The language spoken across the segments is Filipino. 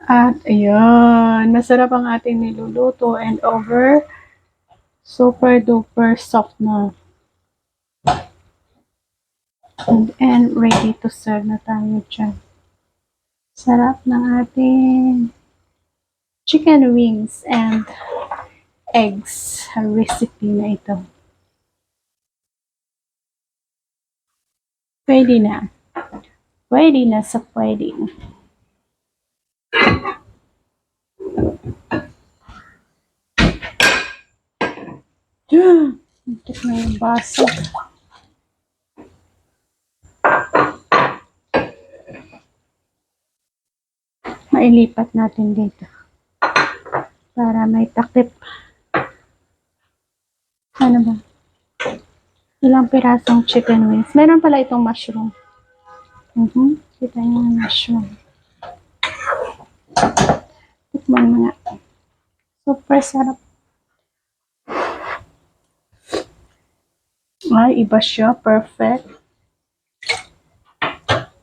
At ayun, masarap ang ating niluluto and over super duper soft na. And, and ready to serve na tayo dyan. Sarap ng ating chicken wings and eggs recipe na ito. Pwede na. Pwede na sa pwede. Muntik na yung baso. Mailipat natin dito. Para may takip. Ano ba? Ilang pirasong chicken wings. Meron pala itong mushroom. Mhm. Kita niyo yung mushroom. Tikman mo nga. Super sarap. Ay, iba siya. Perfect.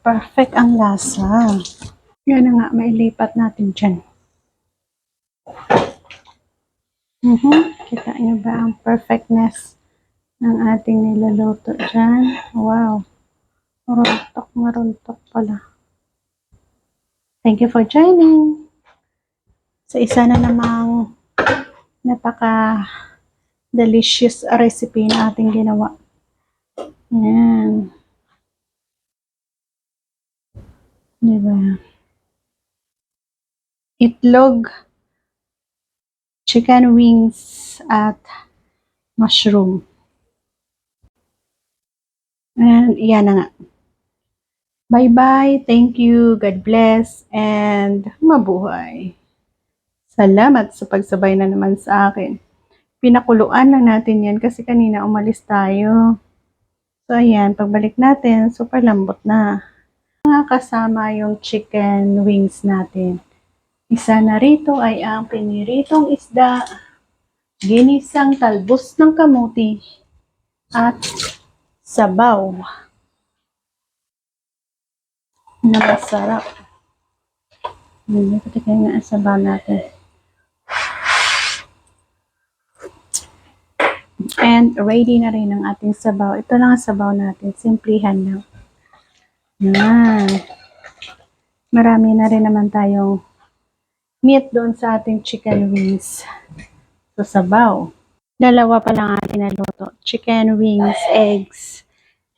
Perfect ang lasa. Yan na nga, mailipat natin dyan. Mhm. Kita niyo ba ang perfectness ng ating niluluto dyan? Wow. Maruntok, maruntok pala. Thank you for joining. Sa isa na namang napaka delicious recipe na ating ginawa. Yan. Diba? Itlog, chicken wings, at mushroom. And yan na nga. Bye-bye. Thank you. God bless. And mabuhay. Salamat sa pagsabay na naman sa akin. Pinakuluan lang natin yan kasi kanina umalis tayo. So, ayan. Pagbalik natin, super lambot na. Mga kasama yung chicken wings natin. Isa na rito ay ang piniritong isda, ginisang talbos ng kamuti, at sabaw na masarap. Hindi tignan nga ang sabaw natin. And ready na rin ang ating sabaw. Ito lang ang sabaw natin. Simplihan lang. Yan. Marami na rin naman tayong meat doon sa ating chicken wings. So, sabaw. Dalawa pa lang ating naluto. Chicken wings, eggs,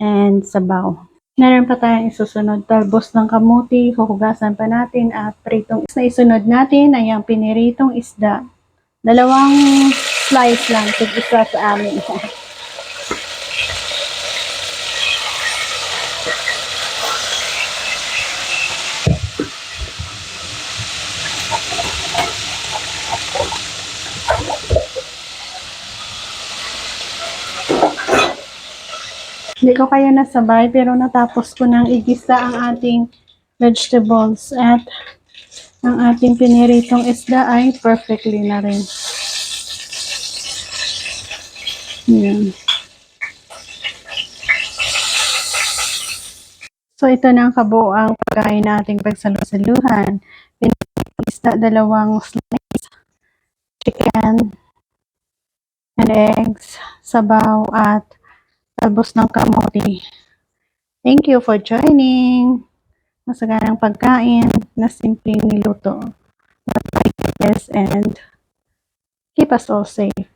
and sabaw. Meron pa tayong isusunod. Talbos ng kamuti, huhugasan pa natin at pritong na isunod natin ay ang piniritong isda. Dalawang slice lang, tig isa sa amin. Hindi ko kaya nasabay pero natapos ko nang igisa ang ating vegetables at ang ating piniritong isda ay perfectly na rin. Yan. So ito na ang kabuoang pagkain nating pagsalusaluhan. Piniritong isda, dalawang slice, chicken, and eggs, sabaw, at talbos ng kamote. Thank you for joining. Masaganang pagkain na simpleng niluto. Yes, and keep us all safe.